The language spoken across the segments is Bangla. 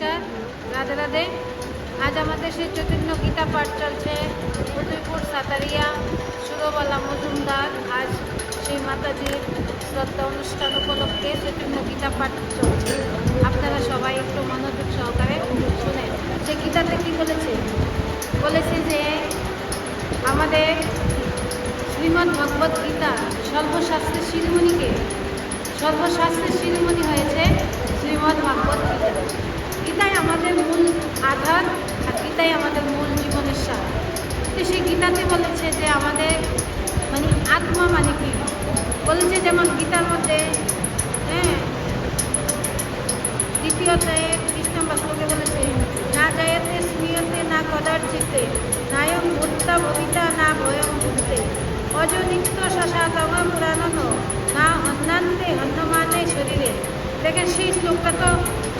নমস্কার, রাধে রাধে। আজ আমাদের সেই চৈতন্য গীতা পাঠ চলছে, উদয়পুর সাতারিয়া, সুরবালা মজুমদার। আজ সেই মাতাজির শ্রদ্ধা অনুষ্ঠান উপলক্ষে চৈতন্য গীতা পাঠ চলছে। আপনারা সবাই একটু মনোযোগ সহকারে শুনেন। সে গীতাতে কি বলেছে? বলেছে যে, আমাদের শ্রীমদ্ ভগবত গীতা সর্বশাস্ত্রের শিরোমণিকে সর্বশাস্ত্রের শিরোমণি হয়েছে শ্রীমদ্ ভাগবত গীতা। আধার আর গীতাই আমাদের মূল জীবনের সার। তো সেই গীতাতে বলেছে যে আমাদের মানে আত্মা মানে কি? বলেছে যেমন গীতার মধ্যে হ্যাঁ দ্বিতীয় অধ্যায়ে ত্রিশ নম্বর শ্লোকে বলেছে, না জয়তে স্মীয়তে, না কদার্চিতে নায়ম ভূত্তা ভবিতা, না ভয়ম ভূতে অজনিত্য শশা তম না হন্যান্তে হন্যমানে শরীরে। দেখেন সেই শ্লোকটা তো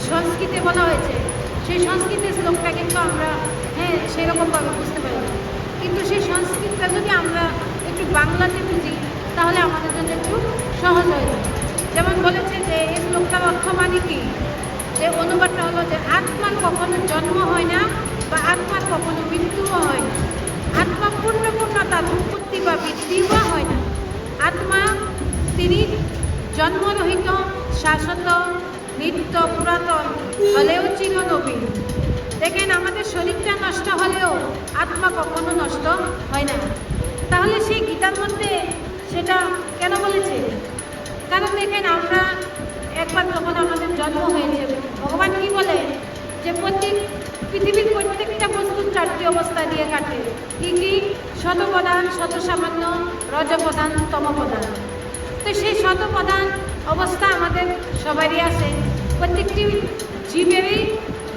সংস্কৃতে বলা হয়েছে। সেই সংস্কৃতের শ্লোকটা কিন্তু আমরা হ্যাঁ সেরকমভাবে বুঝতে পারি। কিন্তু সেই সংস্কৃতটা যদি আমরা একটু বাংলাতে বুঝি তাহলে আমাদের জন্য একটু সহজ হয়ে যায়। যেমন বলেছে যে, এই শ্লোকটার অর্থ মানে কি? যে অনুবাদটা হলো যে, আত্মার কখনো জন্ম হয় না বা আত্মার কখনো মৃত্যুও হয় না। আত্মা পূর্ণ পূর্ণতার উৎপত্তি বা বৃদ্ধিও হয় না। আত্মা তিনি জন্মরহিত, শাশ্বত, নিত্য পুরাতন, হলেও চিরনবীন। দেখেন, আমাদের শরীরটা নষ্ট হলেও আত্মা কখনো নষ্ট হয় না। তাহলে সেই গীতার মধ্যে সেটা কেন বলেছে? কারণ দেখেন, আমরা একবার যখন আমাদের জন্ম হয়েছে ভগবান কি বলে? যে প্রত্যেক পৃথিবীর প্রত্যেকটা বস্তু চারটি অবস্থা দিয়ে কাটে। কি কি? শতপ্রধান শত সামান্য রজপ্রধান, তমপ্রধান। তো সেই শতপ্রধান অবস্থা আমাদের সবারই আছে। প্রত্যেকটি জীবেরই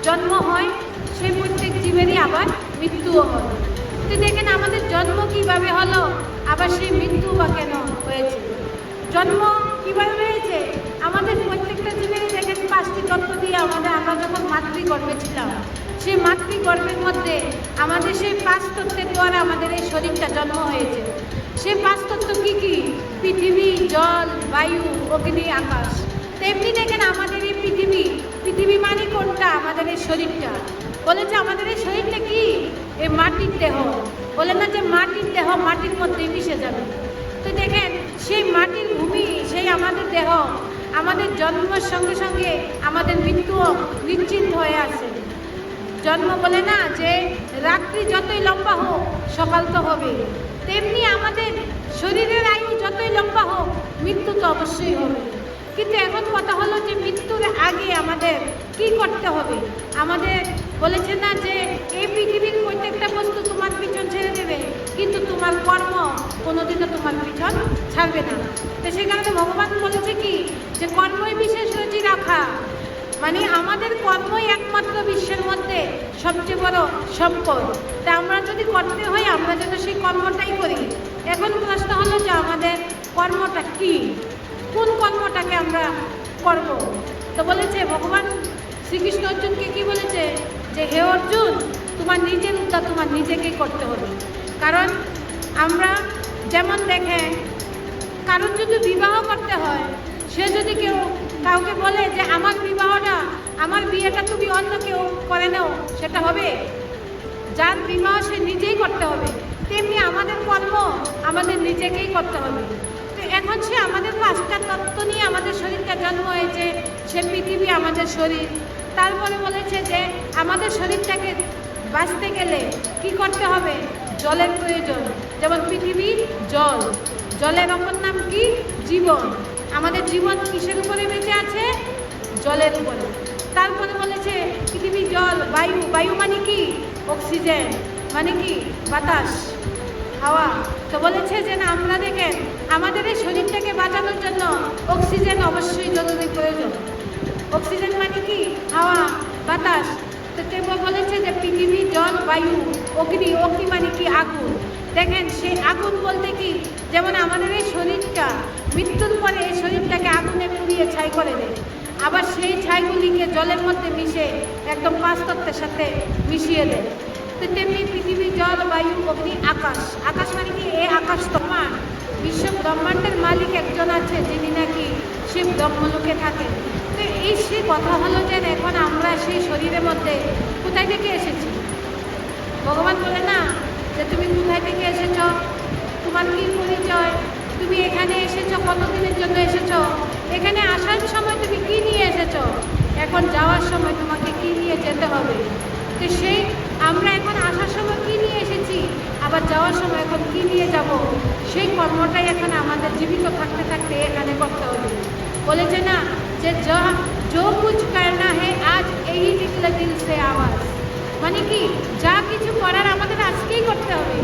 জন্ম হয় সেই প্রত্যেক জীবেরই আবার মৃত্যুও হয় তো দেখেন আমাদের জন্ম কীভাবে হলো, আবার সেই মৃত্যু বা কেন হয়েছে? জন্ম কীভাবে হয়েছে? আমাদের প্রত্যেকটা জীবেরই দেখেন পাঁচটি তত্ত্ব দিয়ে আমাদের আমরা যখন মাতৃগর্ভে ছিলাম, সেই মাতৃগর্ভের মধ্যে আমাদের সেই পাঁচ তত্ত্বের দ্বারা আমাদের এই শরীরটা জন্ম হয়েছে। সেই পাঁচ তত্ত্ব কী কী? পৃথিবী, জল, বায়ু, অগ্নি, আকাশ। তেমনি দেখেন আমাদের এই পৃথিবী পৃথিবী মানে কোনটা? আমাদের এই শরীরটা। বলেছে আমাদের এই শরীরটা কি? এই মাটির দেহ। বলে না যে মাটির দেহ মাটির মধ্যে মিশে যাবে। তো দেখেন, সেই মাটির ভূমি, সেই আমাদের দেহ, আমাদের জন্মের সঙ্গে সঙ্গে আমাদের মৃত্যুও নিশ্চিন্ত হয়ে আছে। জন্ম বলে না যে রাত্রি যতই লম্বা হোক, সকাল তো হবে তেমনি আমাদের শরীরের আয়ু যতই লম্বা হোক, মৃত্যু তো অবশ্যই হবে। কিন্তু এখন কথা হলো যে মৃত্যুর আগে আমাদের কি করতে হবে? আমাদের বলেছে না যে এই পৃথিবীর প্রত্যেকটা বস্তু তোমার পিছন ছেড়ে দেবে, কিন্তু তোমার কর্ম কোনোদিনও তোমার পিছন ছাড়বে না। তো সেই কারণে ভগবান বলেছে কি? যে কর্মই বিশেষ রুচি রাখা। মানে আমাদের কর্মই একমাত্র বিশ্বের মধ্যে সবচেয়ে বড় সম্পদ। তা আমরা যদি করতে হয়, আমরা যেন সেই কর্মটাই করি। এখন প্রশ্ন হলো যে আমাদের কর্মটা কি? কোন কর্মটাকে আমরা করব? তো বলেছে, ভগবান শ্রীকৃষ্ণ অর্জুনকে কি বলেছে? যে, হে অর্জুন, তোমার নিজের উদ্ধার তোমার নিজেকেই করতে হবে। কারণ আমরা যেমন দেখেন কারোর যদি বিবাহ করতে হয়, সে যদি কেউ কাউকে বলে যে, আমার বিবাহটা, আমার বিয়েটা তুমি অন্য কেউ করে নাও, সেটা হবে। যার বিবাহ সে নিজেই করতে হবে, তেমনি আমাদের কর্ম আমাদের নিজেকেই করতে হবে। এখন সে আমাদের পাঁচটা তত্ত্ব নিয়ে আমাদের শরীরটা জন্ম হয়েছে, সে পৃথিবী আমাদের শরীর। তারপরে বলেছে যে আমাদের শরীরটাকে বাঁচতে গেলে কি করতে হবে? জলের প্রয়োজন। যেমন পৃথিবীর জল। জলের অপর নাম কি? জীবন। আমাদের জীবন কিসের উপরে বেঁচে আছে? জলের উপরে। তারপরে বলেছে পৃথিবী জল, বায়ু। বায়ু মানে কি? অক্সিজেন। মানে কি? বাতাস। হাওয়া। তো বলেছে যে, না আমরা দেখেন আমাদের এই শরীরটাকে বাঁচানোর জন্য অক্সিজেন অবশ্যই জরুরি প্রয়োজন। অক্সিজেন মানে কি? হাওয়া, বাতাস। তো তেমন বলেছে যে, পৃথিবী, জল, বায়ু, অগ্নি অগ্নি মানে কি? আগুন। দেখেন, সেই আগুন বলতে কি? যেমন আমাদের এই শরীরটা, মৃত্যুর পরে এই শরীরটাকে আগুনে পুড়িয়ে ছাই করে দেয়। আবার সেই ছাইগুলিকে জলের মধ্যে মিশে একদম পাঁচ তত্ত্বের সাথে মিশিয়ে দেয়। তো তেমনি পৃথিবী, জল, বায়ু, অগ্নি, আকাশ। আকাশ মানে কি? এ আকাশ তোমার। বিশ্ব ব্রহ্মাণ্ডের মালিক একজন আছে, যিনি নাকি শিব ব্রহ্মলোকে থাকেন তো এই সে কথা হলো যে এখন আমরা সেই শরীরের মধ্যে কোথায় থেকে এসেছি? ভগবান বলে না যে তুমি কোথায় থেকে এসেছ? তোমার কি পরিচয়? তুমি এখানে এসেছ, কতদিনের জন্য এসেছ? এখানে আসার সময় তুমি কি নিয়ে এসেছ? এখন যাওয়ার সময় তোমাকে কি নিয়ে যেতে হবে? তো সেই, আমরা এখন আসার সময় কী নিয়ে এসেছি? আবার যাওয়ার সময় এখন কী নিয়ে যাব? সেই কর্মটাই এখন আমাদের জীবিত থাকতে থাকতে এখানে করতে হবে। বলেছে না যে যো কুছ করনা হে, আজ এই নিকলে দিল সে আওয়াজ। মানে কি? যা কিছু করার আমাদের আজকেই করতে হবে।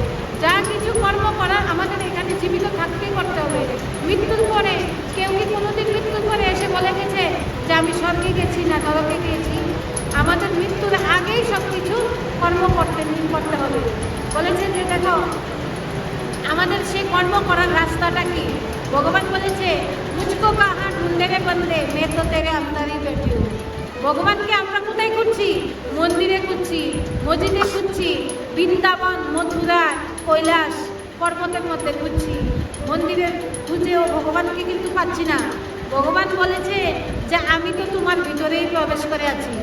যা কিছু কর্ম করার আমাদের এখানে জীবিত থাকতেই করতে হবে। মৃত্যুর পরে কেউ কি কোনোদিন মৃত্যুর পরে এসে বলে গেছে যে আমি স্বর্গে গেছি না নরকে গেছি? আমাদের মৃত্যুর আগেই সব কিছু কর্ম করতে করতে হবে। বলেছে যে দেখো, আমাদের সেই কর্ম করার রাস্তাটা কি? ভগবান বলেছে মুঝকো কাহা ঢুন্ডে রে বন্দে, মে তো তেরে আমদারি বেটি ভগবানকে আমরা কোথায় খুঁজছি? মন্দিরে খুঁজছি, মসজিদে খুঁজছি, বৃন্দাবন, মথুরা, কৈলাস পর্বতের মধ্যে খুঁজছি। মন্দিরে খুঁজেও ভগবানকে কিন্তু পাচ্ছি না। ভগবান বলেছে যে, আমি তো তোমার ভিতরেই প্রবেশ করে আছি।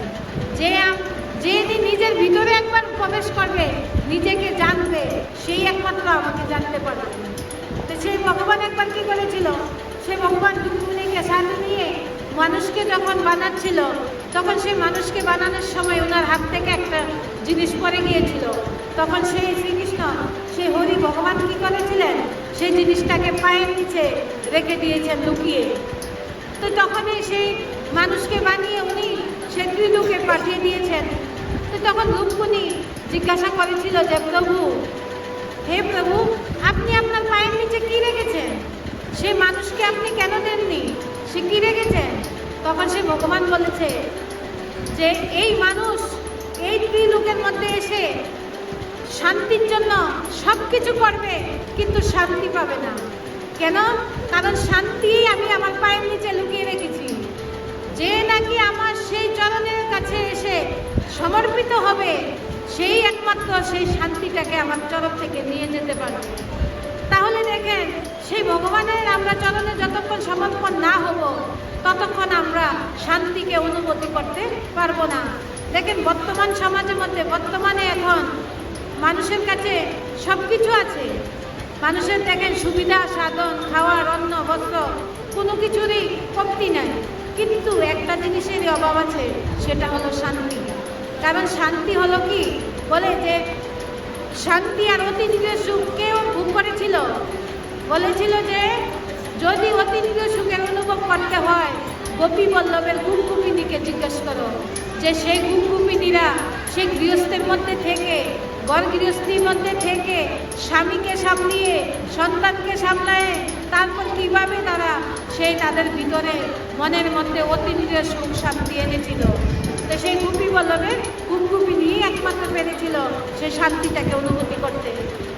যে আম- যে যে নিজের ভিতরে একবার প্রবেশ করবে, নিজেকে জানবে, সেই একমাত্র আমাকে জানতে পারবে। তো সেই ভগবান একবার কি করেছিল সে ভগবান রুক্মিণীকে সাথে নিয়ে মানুষকে যখন বানাচ্ছিল, তখন সেই মানুষকে বানানোর সময় ওনার হাত থেকে একটা জিনিস পরে গিয়েছিল। তখন সেই শ্রীকৃষ্ণ সেই হরি ভগবান কি করেছিলেন? সেই জিনিসটাকে পায়ের নিচে রেখে দিয়েছেন লুকিয়ে। তো তখনই সেই মানুষকে বানিয়ে উনি সে ত্রিলোকে পাঠিয়ে দিয়েছেন। তো তখন রুক্মিণী জিজ্ঞাসা করেছিল যে, প্রভু, হে প্রভু, আপনি আপনার পায়ের নিচে কি রেখেছেন? সে মানুষকে আপনি কেন দেননি? সে কি রেখেছেন? তখন সে ভগবান বলেছে যে, এই মানুষ, এই ত্রিলোকের মধ্যে এসে শান্তির জন্য সব কিছু করবে, কিন্তু শান্তি পাবে না। কেন? কারণ শান্তি আমি আমার পায়ের নিচে লুকিয়ে রেখেছি। যে নাকি আমার সেই চরণের কাছে এসে সমর্পিত হবে, সেই একমাত্র সেই শান্তিটাকে আমার চরণ থেকে নিয়ে যেতে পারবে। তাহলে দেখেন, সেই ভগবানের আমরা চরণে যতক্ষণ সমর্পণ না হব, ততক্ষণ আমরা শান্তিকে অনুভূতি করতে পারব না। দেখেন, বর্তমান সমাজের মধ্যে, বর্তমানে এখন মানুষের কাছে সব কিছু আছে। মানুষের দেখেন, সুবিধা, সাধন, খাওয়ার, অন্ন, বস্ত্র, কোনো কিছুরই কমতি নাই। কিন্তু একটা জিনিসেরই অভাব আছে, সেটা হলো শান্তি। কারণ শান্তি হলো কি? বলে যে শান্তি আর অতীতের সুখ কেউ ভোগ করেছিল। বলেছিল যে যদি অতীতের সুখের অনুভব করতে হয়, গোপী বল্লভের গুমকুপিনীকে জিজ্ঞেস করো। যে সেই গুমকুপিনীরা সেই গৃহস্থের মধ্যে থেকে গর গৃহস্থীর মধ্যে থেকে স্বামীকে সামলিয়ে, সন্তানকে সামলায় তারপর কীভাবে তারা সেই তাদের ভিতরে মনের মধ্যে অতীতের সুখ শান্তি এনেছিল? তো সেই গুপি বল্লভের গুপগুপি নিয়েই একমাত্র পেরেছিল সেই শান্তিটাকে অনুভূতি করতে।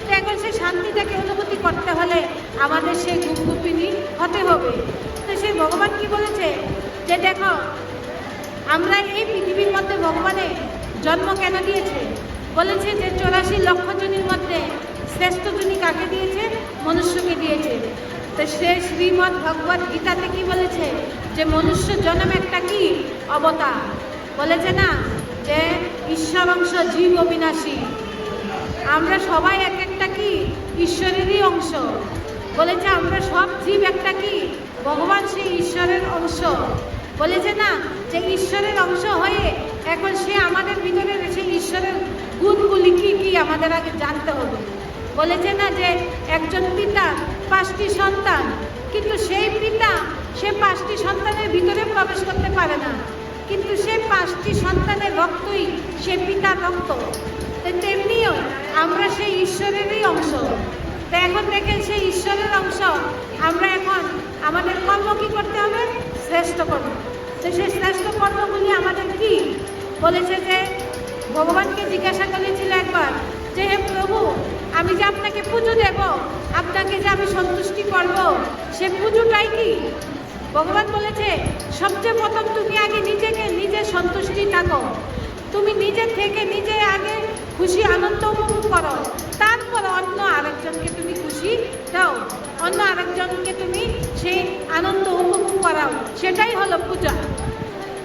তো এখন সেই শান্তিটাকে অনুভূতি করতে হলে আমাদের সেই গুপগুপিনি হতে হবে। তো সেই ভগবান কি বলেছে? যে দেখো, আমরা এই পৃথিবীর মধ্যে ভগবানের জন্ম কেন দিয়েছে? বলেছে যে চৌরাশি লক্ষ জনের মধ্যে শ্রেষ্ঠ জনী কাকে দিয়েছে? মনুষ্যকে দিয়েছে। তো সে শ্রীমৎ ভগবত গীতাতে কি বলেছে? যে মনুষ্য জন্ম একটা কি? অবতার। বলেছে না? যে ঈশ্বর অংশ জীব অবিনাশী। আমরা সবাই এক একটা কি? ঈশ্বরেরই অংশ। বলেছে আমরা সব জীব একটা কি? ভগবান সেই ঈশ্বরের অংশ। বলেছে না? যে ঈশ্বরের অংশ হয়ে এখন সে আমাদের ভিতরে সেই ঈশ্বরের গুণগুলি কি কি আমাদের আগে জানতে হবে। বলেছে না যে একজন পিতা পাঁচটি সন্তান, কিন্তু সেই পিতা সে পাঁচটি সন্তানের ভিতরে প্রবেশ করতে পারে না। কিন্তু সে পাঁচটি সন্তানের রক্তই সে পিতার রক্ত। তেমনিও আমরা সেই ঈশ্বরেরই অংশ। তো এখন দেখেন সেই ঈশ্বরের অংশ। আমরা এখন আমাদের কর্ম কী করতে হবে? শ্রেষ্ঠ কর্ম। তো সেই শ্রেষ্ঠ কর্মগুলি আমাদের কি? বলেছে যে ভগবানকে জিজ্ঞাসা করেছিল একবার যে, হে প্রভু, আমি যে আপনাকে পুজো দেব, আপনাকে যে আমি সন্তুষ্টি করব, সে পুজোটাই কি? ভগবান বলেছে, সবচেয়ে প্রথম তুমি আগে নিজেকে নিজে সন্তুষ্টি থাকো। তুমি নিজে থেকে নিজে আগে খুশি আনন্দ উপভোগ করো। তারপর অন্য আরেকজনকে তুমি খুশি দাও। অন্য আরেকজনকে তুমি সেই আনন্দ উপভোগ করাও। সেটাই হলো পূজা।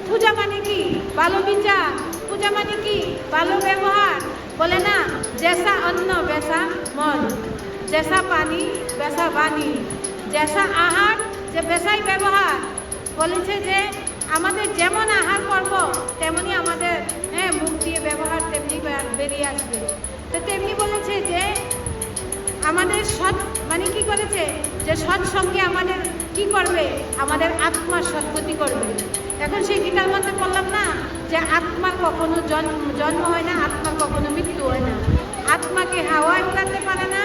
পূজা মানে কি? ভালো বিচার। পূজা মানে কি? ভালো ব্যবহার। বলে না, জেসা অন্ন, বেসা মন জেসা পানি, বেসা বাণী। জেসা আহার, যে বেসাই ব্যবহার। বলেছে যে, আমাদের যেমন আহার করব তেমনি আমাদের হ্যাঁ মুখ দিয়ে ব্যবহার তেমনি বেরিয়ে আসবে। তো তেমনি বলেছে যে আমাদের সৎ মানে কি করেছে? যে সৎ সঙ্গে আমাদের কি করবে? আমাদের আত্মার সদ্গতি করবে। এখন সেই গীতার মধ্যে বললাম না যে আত্মার কখনো জন্ম জন্ম হয় না আত্মার কখনো মৃত্যু হয় না। আত্মাকে হাওয়ায় উড়াতে পারে না,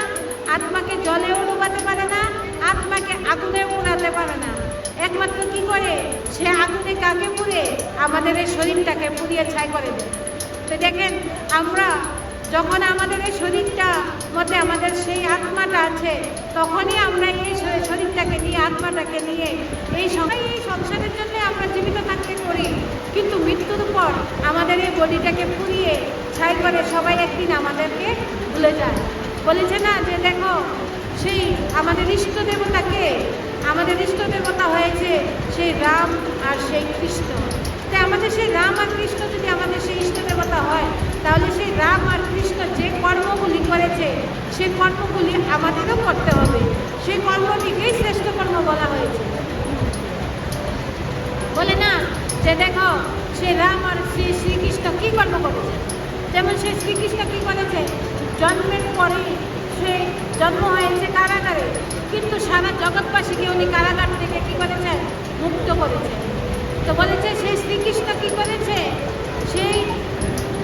আত্মাকে জলেও ডুবাতে পারে না, আত্মাকে আগুনে উড়াতে পারে না। একমাত্র কি করে? সে আগুনে কাকে পুড়ে? আমাদের এই শরীরটাকে পুড়িয়ে ছাই করে দেয়। তো দেখেন, আমরা যখন আমাদের এই শরীরটা মধ্যে আমাদের সেই আত্মাটা আছে, তখনই আমরা এই শরীরটাকে নিয়ে, আত্মাটাকে নিয়ে এই সবাই এই সংসারের জন্য আমরা জীবিত থাকতে করি কিন্তু মৃত্যুর পর আমাদের এই বডিটাকে পুড়িয়ে ছাই করে সবাই একদিন আমাদেরকে ভুলে যায়। বলেছে না যে দেখো, সেই আমাদের ইষ্ট দেবতাকে, আমাদের ইষ্ট দেবতা হয়েছে সেই রাম আর সেই কৃষ্ণ। তাই আমাদের সেই রাম আর কৃষ্ণ যদি আমাদের সেই ইষ্ট দেবতা হয়, তাহলে সেই রাম আর কৃষ্ণ যে কর্মগুলি করেছে, সেই কর্মগুলি আমাদেরও করতে হবে। সেই কর্মটিকেই শ্রেষ্ঠ কর্ম বলা হয়েছে। বলে না যে দেখো সে রাম আর শ্রী শ্রীকৃষ্ণ কী কর্ম করেছে? যেমন সে শ্রীকৃষ্ণ কী করেছে? জন্মের পরে সে জন্ম হয়েছে কারাগারে, কিন্তু সারা জগৎবাসীকে উনি কারাগার থেকে কী করেছেন মুক্ত করেছে। তো বলেছে, সেই শ্রীকৃষ্ণ কী করেছে? সেই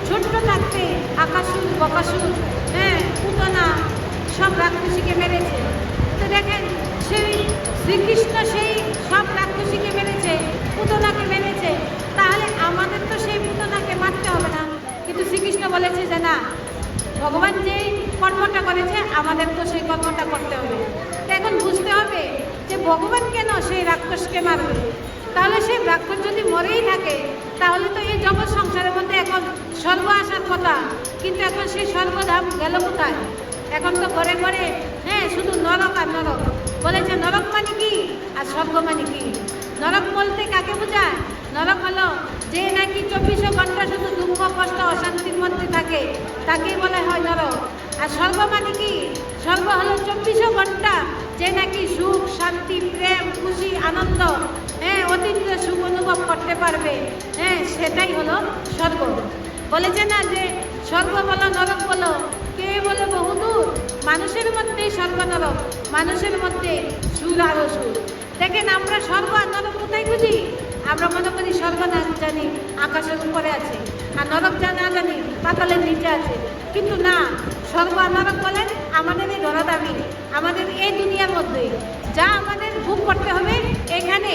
ছোট্ট থাকতে আকাশুর বকাসুর হ্যাঁ পুতনা সব রাক্ষসীকে মেরেছে। তো দেখেন, সেই শ্রীকৃষ্ণ সেই সব রাক্ষসীকে মেরেছে পুতনাকে মেরেছে। তাহলে আমাদের তো সেই পুতনাকে মারতে হবে না। কিন্তু শ্রীকৃষ্ণ বলেছে যে না, ভগবান যেই কর্মটা করেছে, আমাদের তো সেই কর্মটা করতে হবে। এখন বুঝতে হবে যে ভগবান কেন সেই রাক্ষসকে মারবে? তাহলে সেই রাক্ষস যদি মরেই থাকে, তাহলে তো এই জগৎ সংসারের মধ্যে এখন স্বর্গ আসার কথা। কিন্তু এখন সেই স্বর্গধাম গেল কোথায়? এখন তো ঘরে ঘরে হ্যাঁ শুধু নরক আর নরক। বলেছে নরক মানে কি? আর স্বর্গ মানে কি? নরক বলতে কাকে বোঝায়? নরক হলো যে নাকি চব্বিশে ঘণ্টা শুধু দুঃখ, কষ্ট, অশান্তির মধ্যে থাকে, তাকেই বলা হয় নরক। আর স্বর্গ মানে কি? স্বর্গ হলো চব্বিশে ঘণ্টা যে নাকি সুখ, শান্তি, প্রেম, খুশি, আনন্দ হ্যাঁ অতীত সুখ অনুভব করতে পারবে। হ্যাঁ সেটাই হলো স্বর্গ। বলেছে না যে স্বর্গ বলো, নরক বলো, কে বলে বহুদূর? মানুষের মধ্যেই স্বর্গ, নরক। মানুষের মধ্যে সুর আরও সুর দেখেন, আমরা স্বর্গ আর নরক কোথায় খুঁজি? আমরা মনে করি স্বর্গ না জানি, আকাশের উপরে আছে। আর নরক যা না জানি, পাতালের নিচে আছে। কিন্তু না, স্বর্গ আর নরক বলেন আমাদের ধরাদামি আমাদের এই দুনিয়ার মধ্যেই। যা আমাদের ভোগ করতে হবে, এখানে।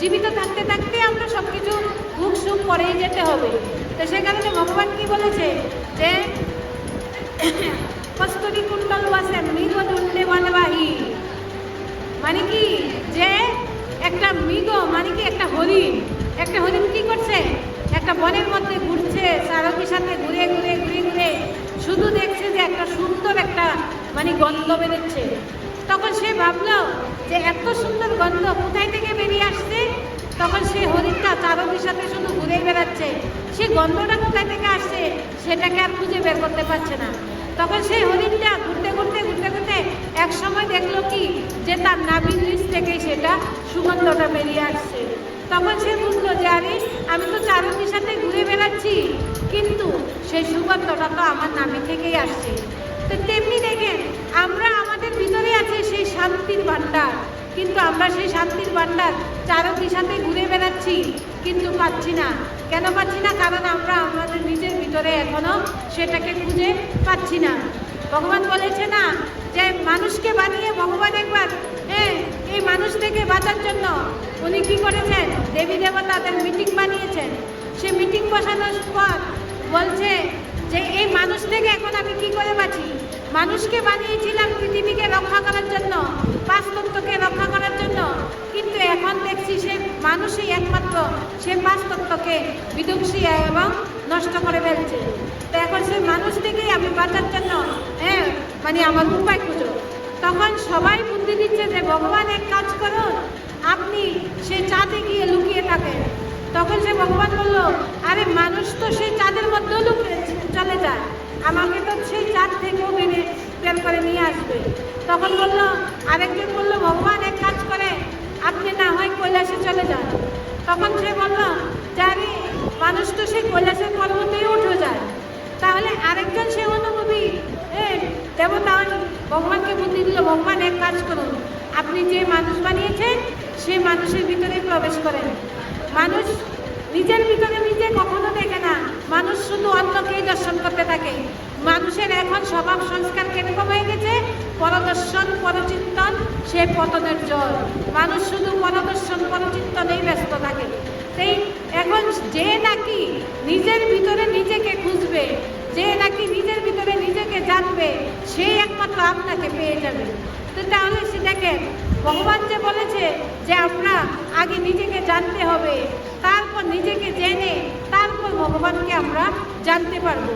জীবিত থাকতে থাকতে আমরা সব কিছু ভোগ সুখ করেই যেতে হবে। তো সে কারণে ভগবান কি বলেছে যে, কস্তুরি কুণ্ডল বাসে মৃগ দণ্ডে বনবাহী। মানে কি? যে একটা মৃগ মানে কি একটা হরিণ। একটা হরিণ কি করছে? একটা বনের মধ্যে ঘুরছে সারথীর সাথে ঘুরে ঘুরে ঘুরে ঘুরে। শুধু দেখছে যে একটা সুন্দর একটা মানে গন্ধ বেরোচ্ছে। তখন সে ভাবলো যে এত সুন্দর গন্ধ কোথায় থেকে বেরিয়ে আসছে? তখন সে হরিণটা চারদির সাথে শুধু ঘুরে বেড়াচ্ছে। সে গন্ধটা কোথায় থেকে আসছে সেটাকে আর খুঁজে বের করতে পারছে না। তখন সেই হরিণটা ঘুরতে ঘুরতে ঘুরতে ঘুরতে এক সময় দেখল কি যে তার নাভির নিচ থেকেই সেটা সুগন্ধটা বেরিয়ে আসছে। তখন সে বুঝলো যে আরে, আমি তো চারদির সাথে ঘুরে বেড়াচ্ছি, কিন্তু সেই সুগন্ধটা তো আমার নাভি থেকেই আসছে। তো তেমনি দেখেন, আমরা আমাদের ভিতরে আছে সেই শান্তির ভাণ্ডার। কিন্তু আমরা সেই শান্তির ভাণ্ডার চারদিশাতে ঘুরে বেড়াচ্ছি, কিন্তু পাচ্ছি না। কেন পাচ্ছি না? কারণ আমরা আমাদের নিজের ভিতরে এখনও সেটাকে খুঁজে পাচ্ছি না। ভগবান বলেছে না যে, মানুষকে বানিয়ে ভগবান একবার হ্যাঁ এই মানুষ থেকে বাঁচার জন্য উনি কী করেছেন? দেবী দেবতাদের মিটিং বানিয়েছেন। সে মিটিং বসানোর পর বলছে যে, এই মানুষ থেকে এখন আমি কি করে বাঁচি? মানুষকে বানিয়েছিলাম পৃথিবীকে রক্ষা করার জন্য পাঁচতত্ত্বকে রক্ষা করার জন্য। কিন্তু এখন দেখছি সে মানুষই একমাত্র সে পাঁচতত্ত্বকে বিধ্বংসী এবং নষ্ট করে ফেলছে। তো এখন সেই মানুষ থেকেই আমি বাঁচার জন্য হ্যাঁ মানে আমার উপায় খুঁজো। তখন সবাই বুদ্ধি দিচ্ছে যে, ভগবান, এক কাজ করুন আপনি সে চাঁদে গিয়ে লুকিয়ে থাকেন। তখন সে ভগবান বলল, আরে, মানুষ তো সেই চাঁদের মধ্যেও লুকিয়ে চলে যায়। আমাকে তো সেই চার থেকেও বেরে বের করে নিয়ে আসবে। তখন বলল, আরেকজন বলল, ভগবান এক কাজ করে, আপনি না হয় কৈলাসে চলে যান। তখন সে বলল আরে মানুষ তো সেই কৈলাসের পর্বতেই উঠে যায়। তাহলে আরেকজন সে অনুভবী, এ দেবতা ভগবানকে বুদ্ধি দিল, ভগবান এক কাজ করুন, আপনি যে মানুষ বানিয়েছেন, সে মানুষের ভিতরে প্রবেশ করেন। মানুষ নিজের ভিতরে নিজে কখনো দেখে না। মানুষ শুধু অন্যকেই দর্শন করতে থাকে। মানুষের এখন স্বভাব সংস্কার কীরকম হয়ে গেছে? পরদর্শন, পরচিন্তন, সে পতনের জল। মানুষ শুধু পরদর্শন, পরচিন্তনেই ব্যস্ত থাকে। সেই এখন যে নাকি নিজের ভিতরে নিজেকে খুঁজবে, যে নাকি নিজের ভিতরে নিজেকে জানবে সেই একমাত্র আপনাকে পেয়ে যাবে। তো তাহলে সে দেখেন ভগবান যে বলেছে যে আমরা আগে নিজেকে জানতে হবে, তারপর নিজেকে জেনে, তারপর ভগবানকে আমরা জানতে পারব।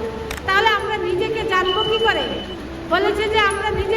তাহলে আমরা নিজেকে জানব কি করে? বলেছে যে আমরা নিজেকে